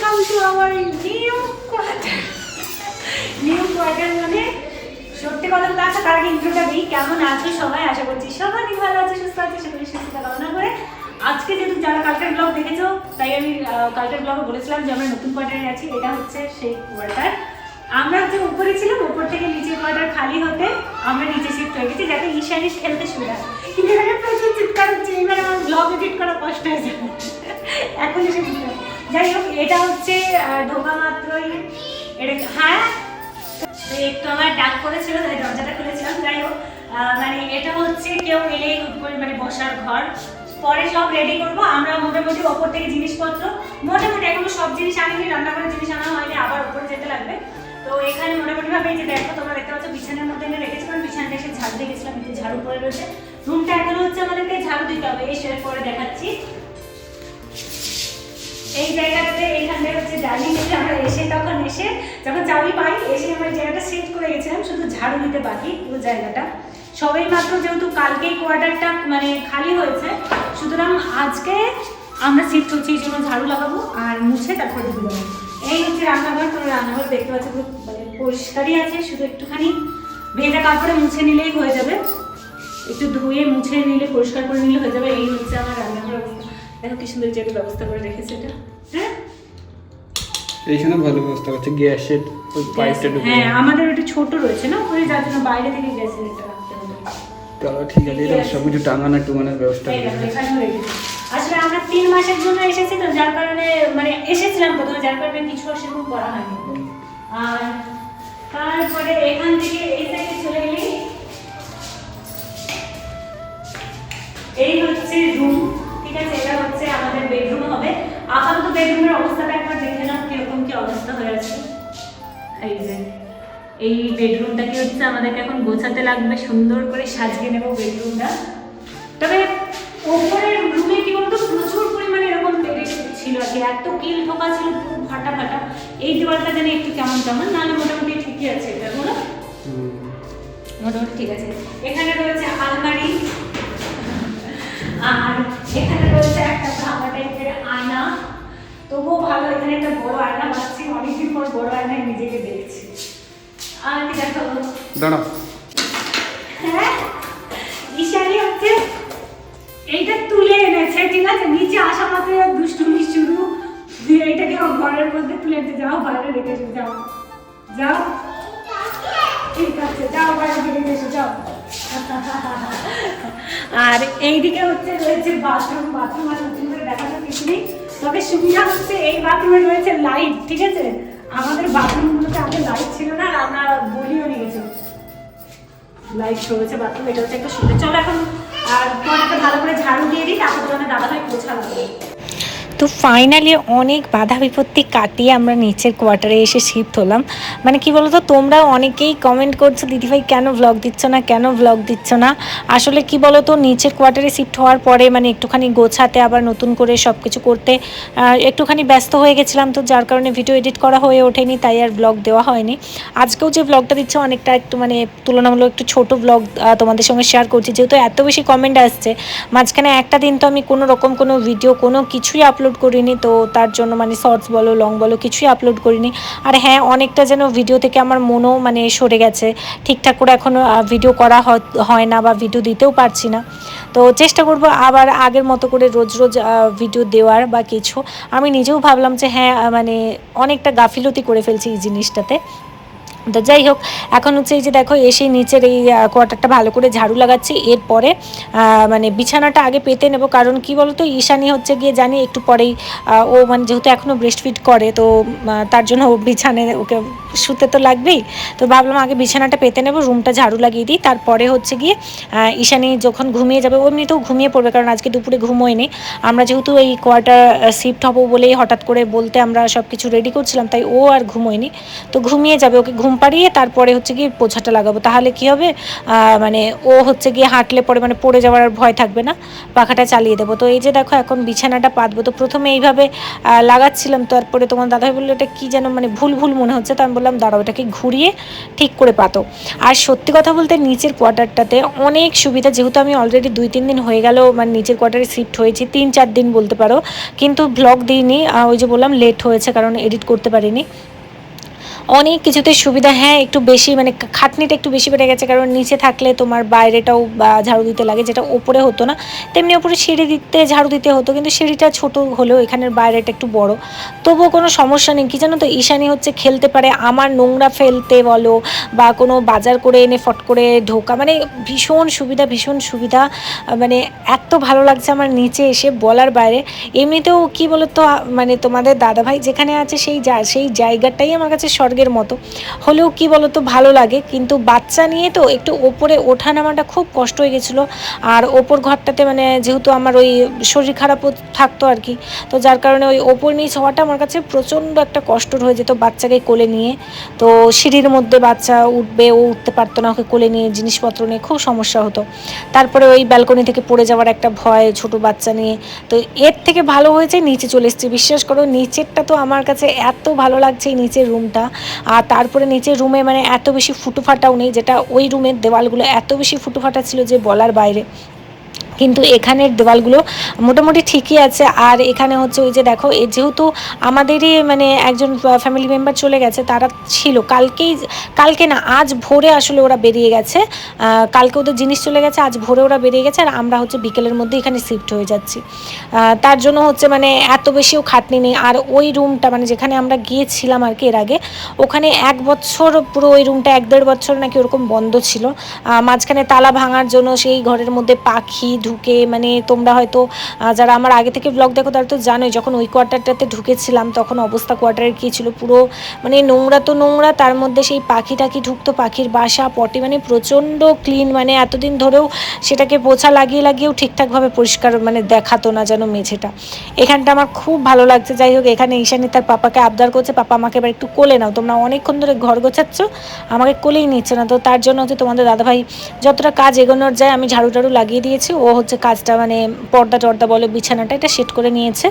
Welcome to our new quarter new quarter মানে সত্যি কথা বলতে আচ্ছা তার আগে ইন্ট্রোটা দিই। কেমন আছো সবাই? আশা করছি সবাই ভালো আছে, সুস্থ আছে সকলে সুস্থতা কামনা করে আজকে যেহেতু যারা কালকের ব্লগ দেখেছ, তাই আমি কালকের ব্লগে বলেছিলাম যে আমরা নতুন কোয়ার্টারে আছি। এটা হচ্ছে সেই কোয়ার্টার আমরা হচ্ছে উপরে ছিলাম, উপর থেকে নিচের কোয়ার্টার খালি হতে আমরা নিচে শিফট হয়ে গেছি। যাতে ঈশানি খেলতে সুবিধা। কিন্তু এখানে প্রচুর চিৎকার হচ্ছে। এবার আমার ব্লগ এডিট করা কষ্ট হয়ে যাবে এখন এসে। যাই হোক, এটা হচ্ছে ঢোকা মাত্রই। এটা হ্যাঁ? একটু আমার ডাক করেছিল তাই দরজাটা খুলেছিলাম। যাই হোক মানে এটা হচ্ছে কেউ এলেই মানে বসার ঘর। পরে সব রেডি করব। আমরা মোটামুটি ওপর থেকে জিনিসপত্র, মোটামুটি এখনও সব জিনিস আনিনি রান্না করার জিনিস আনা হয়নি, আবার ওপরে যেতে লাগবে। তো এখানে মোটামুটি ভাবে যে দেখো, তোমরা দেখতে পাচ্ছ, বিছানার মধ্যে এনে রেখেছি, কারণ বিছানাটা এসে ঝাড়ু দিয়ে গেছিলাম ঝাড়ু পরে রয়েছে। রুমটা এখনও হচ্ছে আমাদেরকে ঝাড়ু দিতে হবে এই করে দেখাচ্ছি। এই জায়গাটাতে এইখানে হচ্ছে ডাইনিং এসে আমরা এসে, তখন এসে যখন চাবি পাই, এসে আমরা জায়গাটা সেট করে গেছিলাম, শুধু ঝাড়ু দিতে বাকি পুরো জায়গাটা। সবাই মাত্র যেহেতু কালকেই কোয়ার্টারটা মানে খালি হয়েছে, সুতরাং আজকে আমরা শিফট হচ্ছি এই জন্য ঝাড়ু লাগাবো আর মুছে তারপর ঢুকে দেবো এই হচ্ছে রান্নাঘর তোমরা রান্নাঘর দেখতে পাচ্ছ খুব মানে পরিষ্কারই আছে, শুধু একটুখানি ভেজা কাপড়ে মুছে নিলেই হয়ে যাবে। একটু ধুয়ে মুছে নিলে, পরিষ্কার করে নিলে হয়ে যাবে, এই হচ্ছে আমার রান্নাঘর অবস্থা। দেখো কি সুন্দর যেটা ব্যবস্থা করে রেখেছে এটা। হ্যাঁ? এইখানে ভালো ব্যবস্থা করছে গ্যাসের ওই পাইপটা ঢুকে হ্যাঁ আমাদের ওটা ছোট রয়েছে না? ওই যার জন্য বাইরে থেকে গ্যাসের এটা রাখতে হবে। তাহলে ঠিক আছে এটা সব কিছু টাঙানো টুঙানোর ব্যবস্থা। আসলে আমরা তিন মাসের জন্য এসেছি তো যার কারণে মানে এসেছিলাম প্রথমে যার কারণে কিছু সেরকম করা হয়নি। আর তারপরে এখান থেকে এই সাইডে চলে গেলি এই হচ্ছে রুম ঠিক আছে? এটা বেডরুম হবে। আপাতত বেডরুমের অবস্থাটা একবার দেখে নাও কীরকম কি অবস্থা হয়ে আছে। এই যে এই বেডরুমটাকে হচ্ছে আমাদেরকে এখন গোছাতে লাগবে সুন্দর করে সাজিয়ে নেব বেডরুমটা তবে ওপরের রুমে কি বলতো প্রচুর পরিমাণে এরকম পেরে ছিল আর কি এত কিল ঠোকা ছিল পুরো ফাটা ফাটা এই দেওয়ালটা জানি একটু কেমন কেমন নাহলে মোটামুটি ঠিকই আছে এটা বলো? মোটামুটি ঠিক আছে। এখানে রয়েছে আলমারি আর এখানে রয়েছে একটা আয়না। তবুও ভালো এখানে একটা বড় আয়না পাচ্ছি অনেকদিন পর বড় আয়নায় নিজেকে দেখছি। আর কি দেখো দাঁড়াও। হ্যাঁ? হচ্ছে এইটা তুলে এনেছে ঠিক আছে? নিচে আসা মাত্র দুষ্টুমি শুরু। দিয়ে এইটাকে ঘরের মধ্যে তুলে এনেছে যাও বাইরে রেখে এসো, যাও। যাও। ঠিক আছে যাও বাইরে রেখে যাও। আর এইদিকে হচ্ছে রয়েছে বাথরুম বাথরুম আর নতুন করে দেখানোর কিছু নেই তবে সুবিধা হচ্ছে এই বাথরুমে রয়েছে লাইট ঠিক আছে? আমাদের বাথরুমগুলোতে আগে লাইট ছিল না, আর আমরা বলিও নিয়ে গেছি লাইট রয়েছে বাথরুম এটা হচ্ছে একটা সুবিধা। চলো এখন, আর তোমাকে ভালো করে ঝাড়ু দিয়ে দিই, তারপর তোমাকে দাদা ভাই পোছা লাগবে তো ফাইনালি অনেক বাধা বিপত্তি কাটিয়ে আমরা নিচের কোয়ার্টারে এসে শিফট হলাম। মানে কি বলতো তোমরা অনেকেই কমেন্ট করছ, দিদিভাই, কেন ব্লগ দিচ্ছ না? কেন ব্লগ দিচ্ছ না? আসলে কি বলতো, নিচের কোয়ার্টারে শিফট হওয়ার পরে মানে একটুখানি গোছাতে, আবার নতুন করে সব কিছু করতে একটুখানি ব্যস্ত হয়ে গেছিলাম তো, যার কারণে ভিডিও এডিট করা হয়ে ওঠেনি, তাই আর ব্লগ দেওয়া হয়নি। আজকেও যে ব্লগটা দিচ্ছে, অনেকটা একটু মানে তুলনামূলক একটু ছোট ব্লগ তোমাদের সঙ্গে শেয়ার করছি। যেহেতু এত বেশি কমেন্ট আসছে, মাঝখানে একটা দিন তো আমি কোনো রকম কোনো ভিডিও কোনো কিছুই আপলোড করিনি, তো তার জন্য মানে শর্টস বলো লং বলো, কিছুই আপলোড করিনি। আর হ্যাঁ অনেকটা যেন ভিডিও থেকে আমার মনও মানে সরে গেছে। ঠিকঠাক করে এখনও ভিডিও করা হয় না বা ভিডিও দিতেও পারছি না। তো চেষ্টা করব আবার আগের মতো করে রোজ রোজ ভিডিও দেওয়ার বা কিছু। আমি নিজেও ভাবলাম যে হ্যাঁ মানে অনেকটা গাফিলতি করে ফেলছি এই জিনিসটাতে। তো যাই হোক, এখন হচ্ছে এই যে দেখো, এসে নিচের এই কোয়ার্টারটা ভালো করে ঝাড়ু লাগাচ্ছি। এরপরে মানে বিছানাটা আগে পেতে নেব, কারণ কি বলতো, ঈশানি হচ্ছে গিয়ে জানি একটু পরেই ও মানে যেহেতু এখনও ব্রেস্ট ফিট করে, তো তার জন্য ও বিছানে ওকে শুতে তো লাগবেই। তো ভাবলাম আগে বিছানাটা পেতে নেব, রুমটা ঝাড়ু লাগিয়ে দিই। তারপরে হচ্ছে গিয়ে ঈশানি যখন ঘুমিয়ে যাবে এমনিতেও ঘুমিয়ে পড়বে, কারণ আজকে দুপুরে ঘুমোয়নি। আমরা যেহেতু এই কোয়ার্টার শিফট হব বলেই হঠাৎ করে বলতে আমরা সব কিছু রেডি করছিলাম, তাই ও আর ঘুমোয়নি। তো ঘুমিয়ে যাবে, ওকে ঘুম ঘুম পাড়িয়ে তারপরে হচ্ছে গিয়ে পোছাটা লাগাবো। তাহলে কি হবে? মানে ও হচ্ছে গিয়ে হাঁটলে পরে মানে পড়ে যাওয়ার আর ভয় থাকবে না। পাখাটা চালিয়ে দেবো। তো এই যে দেখো, এখন বিছানাটা পাতবো। তো প্রথমে এইভাবে লাগাচ্ছিলাম। তারপরে তোমার দাদাভাই বলল, এটা কি যেন মানে ভুল ভুল মনে হচ্ছে। তো আমি বললাম, দাঁড়াও, এটাকে ঘুরিয়ে ঠিক করে পাতো। আর সত্যি কথা বলতে নিচের কোয়ার্টারটাতে অনেক সুবিধা। যেহেতু আমি অলরেডি দুই, তিন দিন হয়ে গেল মানে নিচের কোয়ার্টারে শিফট হয়েছি, তিন, চার দিন বলতে পারো। কিন্তু ব্লগ দিইনি। ওই যে বললাম লেট হয়েছে, কারণ এডিট করতে পারিনি। অনেক কিছুতে সুবিধা হ্যাঁ একটু বেশি মানে খাটনিটা একটু বেশি বেড়ে গেছে। কারণ নিচে থাকলে তোমার বাইরেটাও ঝাড়ু দিতে লাগে, যেটা ওপরে হতো না। তেমনি ওপরে সিঁড়ি দিতে, ঝাড়ু দিতে হতো, কিন্তু সিঁড়িটা ছোট হলেও এখানের বাইরেটা একটু বড়। তবুও কোনো সমস্যা নেই। কি জানো তো, ঈশানি হচ্ছে খেলতে পারে। আমার নোংরা ফেলতে বলো বা কোনো বাজার করে এনে ফট করে ঢোকা মানে ভীষণ সুবিধা ভীষণ সুবিধা। মানে এত ভালো লাগছে আমার নিচে এসে বলার বাইরে। এমনিতেও কি বলতো মানে তোমাদের দাদাভাই যেখানে আছে সেই সেই জায়গাটাই আমার কাছে স্বর্গের মতো। হলেও কি বলতো, ভালো লাগে। কিন্তু বাচ্চা নিয়ে তো একটু ওপরে ওঠা নামাটা খুব কষ্ট হয়ে গেছিল। আর ওপর ঘরটাতে মানে যেহেতু আমার ওই শরীর খারাপও থাকতো আর কি, তো যার কারণে ওই ওপর নিচ হওয়াটা আমার কাছে প্রচণ্ড একটা কষ্টর হয়ে যেত বাচ্চাকে কোলে নিয়ে। তো সিঁড়ির মধ্যে বাচ্চা উঠবে, ও উঠতে পারতো না ওকে কোলে নিয়ে, জিনিসপত্র নিয়ে খুব সমস্যা হতো। তারপরে ওই ব্যালকনি থেকে পড়ে যাওয়ার একটা ভয় ছোট বাচ্চা নিয়ে। তো এর থেকে ভালো হয়েছে, নিচে চলে এসেছি। বিশ্বাস করো, নিচেরটা তো আমার কাছে এত ভালো লাগছে, এই নিচের রুমটা আর তারপরে নিচে রুমে মানে এত বেশি ফুটোফাটাও নেই, যেটা ওই রুমের দেওয়ালগুলো এত বেশি ফুটোফাটা ছিল যে বলার বাইরে। কিন্তু এখানের দেওয়ালগুলো মোটামুটি ঠিকই আছে। আর এখানে হচ্ছে ওই যে দেখো, এ যেহেতু আমাদেরই মানে একজন ফ্যামিলি মেম্বার চলে গেছে, তারা ছিল। কালকেই কালকে না, আজ ভোরে আসলে ওরা বেরিয়ে গেছে। কালকে ওদের জিনিস চলে গেছে, আজ ভোরে ওরা বেরিয়ে গেছে, আর আমরা হচ্ছে বিকেলের মধ্যে এখানে শিফট হয়ে যাচ্ছি। তার জন্য হচ্ছে মানে এত বেশিও খাটনি নেই। আর ওই রুমটা মানে যেখানে আমরা গিয়েছিলাম আর কি এর আগে, ওখানে এক বছর পুরো ওই রুমটা এক দেড় বছর নাকি ওরকম বন্ধ ছিল। মাঝখানে তালা ভাঙার জন্য সেই ঘরের মধ্যে পাখি ঢুকে মানে তোমরা হয়তো যারা আমার আগে থেকে ব্লগ দেখো তারা তো জানোই, যখন ওই কোয়ার্টারটাতে ঢুকেছিলাম তখন অবস্থা কোয়ার্টারের কী ছিল? পুরো মানে নোংরা তো নোংরা, তার মধ্যে সেই পাখি টাকি ঢুকতো, পাখির বাসা পটি মানে প্রচণ্ড ক্লিন মানে এতদিন ধরেও সেটাকে পোছা লাগিয়ে লাগিয়েও ঠিকঠাকভাবে পরিষ্কার মানে দেখাতো না যেন মেঝেটা। এখানটা আমার খুব ভালো লাগছে, যাই হোক, এখানে ঈশানি তার পাপাকে আবদার করছে, পাপা আমাকে এবার একটু কোলে নাও, তোমরা অনেকক্ষণ ধরে ঘর গোছাচ্ছ, আমাকে কোলেই নিচ্ছে না, তো তার জন্য হচ্ছে তোমাদের দাদাভাই যতটা কাজ এগোনোর যায়, আমি ঝাড়ু টাড়ু লাগিয়ে দিয়েছি, ও হচ্ছে কাজটা মানে পর্দা টর্দা বলো বিছানাটা এটা সেট করে নিয়েছে।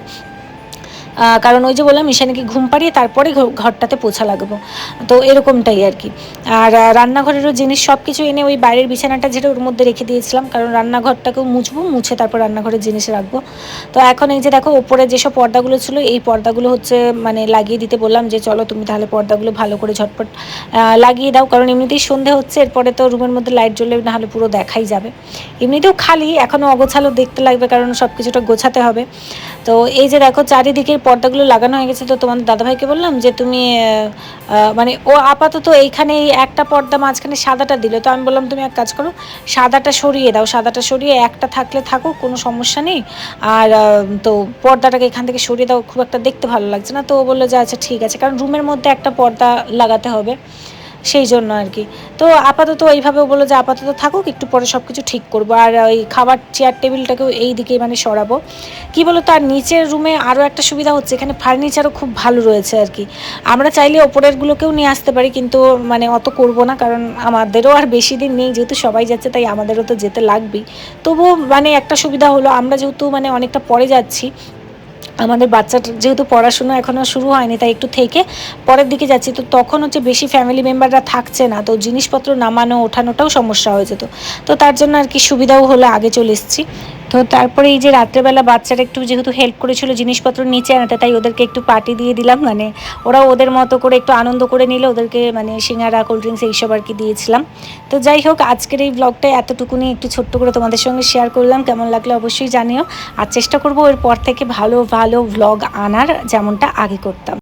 কারণ ওই যে বললাম ঈশানীকে ঘুম পাড়িয়ে তারপরে ঘরটাতে পোছা লাগবো। তো এরকমটাই আর কি। আর রান্নাঘরেরও জিনিস সব কিছু এনে ওই বাইরের বিছানাটা যেটা ওর মধ্যে রেখে দিয়েছিলাম, কারণ রান্নাঘরটাকেও মুছবো, মুছে তারপর রান্নাঘরের জিনিস রাখব। তো এখন এই যে দেখো, ওপরে যেসব পর্দাগুলো ছিল, এই পর্দাগুলো হচ্ছে মানে লাগিয়ে দিতে বললাম যে, চলো তুমি তাহলে পর্দাগুলো ভালো করে ঝটপট লাগিয়ে দাও। কারণ এমনিতেই সন্ধে হচ্ছে, এরপরে তো রুমের মধ্যে লাইট জ্বলে না হলে পুরো দেখাই যাবে। এমনিতেও খালি এখনও অগোছালো দেখতে লাগবে, কারণ সব কিছুটা গোছাতে হবে। তো এই যে দেখো চারিদিকে পর্দাগুলো লাগানো হয়ে গেছে, তো তোমাদের দাদাভাইকে বললাম যে তুমি মানে ও আপাতত এইখানে এই একটা পর্দা মাঝখানে সাদাটা দিল। তো আমি বললাম, তুমি এক কাজ করো, সাদাটা সরিয়ে দাও, সাদাটা সরিয়ে একটা থাকলে থাকুক, কোনো সমস্যা নেই। আর তো পর্দাটাকে এখান থেকে সরিয়ে দাও, খুব একটা দেখতে ভালো লাগছে না। তো ও বলল যে আচ্ছা ঠিক আছে। কারণ রুমের মধ্যে একটা পর্দা লাগাতে হবে। সেই জন্য আর কি। তো আপাতত এইভাবে ও বলল যে, আপাতত থাকুক, একটু পরে সব কিছু ঠিক করব। আর ওই খাবার চেয়ার টেবিলটাকেও এই দিকে মানে সরাবো। কি বলো তার নিচের রুমে আরও একটা সুবিধা হচ্ছে, এখানে ফার্নিচারও খুব ভালো রয়েছে আর কি। আমরা চাইলে ওপরেরগুলোকেও নিয়ে আসতে পারি, কিন্তু মানে অত করব না, কারণ আমাদেরও আর বেশি দিন নেই, যেহেতু সবাই যাচ্ছে, তাই আমাদেরও তো যেতে লাগবেই। তবুও মানে একটা সুবিধা হলো, আমরা যেহেতু মানে অনেকটা পরে যাচ্ছি আমাদের বাচ্চাটা যেহেতু পড়াশোনা এখনও শুরু হয়নি, তাই একটু থেকে পরের দিকে যাচ্ছি। তো তখন হচ্ছে বেশি ফ্যামিলি মেম্বাররা থাকছে না, তো জিনিসপত্র নামানো, ওঠানোটাও সমস্যা হয়ে যেত। তো তার জন্য আর কি সুবিধাও হলো, আগে চলে এসেছি। তো তারপরে এই যে রাত্রেবেলা বাচ্চারা একটু যেহেতু হেল্প করেছিল জিনিসপত্র নিচে আনাতে, তাই ওদেরকে একটু পার্টি দিয়ে দিলাম। মানে ওরা ওদের মতো করে একটু আনন্দ করে নিলে, ওদেরকে মানে সিঙ্গারা কোল্ড ড্রিঙ্কস এইসব আর কি দিয়েছিলাম। তো যাই হোক, আজকের এই ব্লগটা এতটুকুনি, একটু ছোট্ট করে তোমাদের সঙ্গে শেয়ার করলাম। কেমন লাগল অবশ্যই জানিও। আর চেষ্টা করব এর পর থেকে ভালো ভালো ভ্লগ আনার, যেমনটা আগে করতাম।